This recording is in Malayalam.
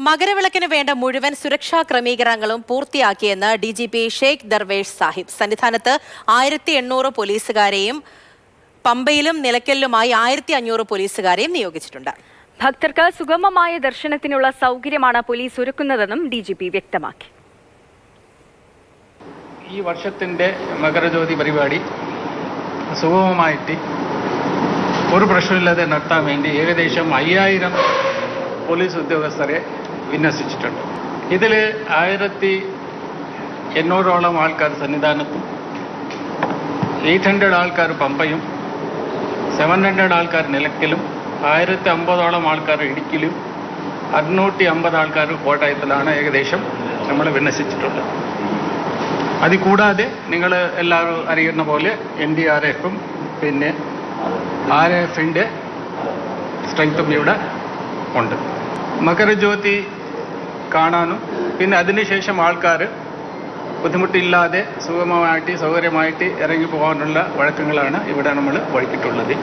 മകരവിളക്കിന് വേണ്ട മുഴുവൻ സുരക്ഷാ ക്രമീകരണങ്ങളും പൂർത്തിയാക്കിയെന്ന് D G P Sheikh Darvesh Sahib. സന്നിധാനത്ത് ആയിരത്തി എണ്ണൂറ് പോലീസുകാരെയും പമ്പയിലും നിലയ്ക്കലിലുമായി ആയിരത്തി അഞ്ഞൂറ് പോലീസുകാരെയും നിയോഗിച്ചിട്ടുണ്ട്. ഭക്തർക്ക് സുഗമമായ ദർശനത്തിനുള്ള സൗകര്യമാണ് പോലീസ് ഒരുക്കുന്നതെന്നും ഡി ജി പി വ്യക്തമാക്കി. ഈ വർഷത്തിന്റെ മകരജ്യോതി പരിപാടി സുഗമമായിട്ട് ഒരു പ്രശ്നമില്ലാതെ നടത്താൻ വേണ്ടി ഏകദേശം അയ്യായിരം പോലീസ് ഉദ്യോഗസ്ഥരെ വിന്യസിച്ചിട്ടുണ്ട്. ഇതിൽ ആയിരത്തി എണ്ണൂറോളം ആൾക്കാർ സന്നിധാനത്തും എയ്റ്റ് ഹൺഡ്രഡ് ആൾക്കാർ പമ്പയും സെവൻ ഹൺഡ്രഡ് ആൾക്കാർ നിലയ്ക്കലും ആയിരത്തി അമ്പതോളം ആൾക്കാർ ഇടുക്കിയിലും അറുന്നൂറ്റി അമ്പത് ആൾക്കാർ കോട്ടയത്തിലാണ് ഏകദേശം നമ്മൾ വിന്യസിച്ചിട്ടുള്ളത്. അത് കൂടാതെ നിങ്ങൾ എല്ലാവരും അറിയുന്ന പോലെ എൻ ഡി ആർ എഫും പിന്നെ ആർ എഫിന്റെ സ്ട്രെങ്ത്തും ഇവിടെ ഉണ്ട്. മകരജ്യോതി കാണാനും പിന്നെ അതിനുശേഷം ആൾക്കാർ ബുദ്ധിമുട്ടില്ലാതെ സുഗമമായിട്ട് സൗകര്യമായിട്ട് ഇറങ്ങി പോകാനുള്ള വഴക്കങ്ങളാണ് ഇവിടെ നമ്മൾ വഴിക്കിട്ടുള്ളത്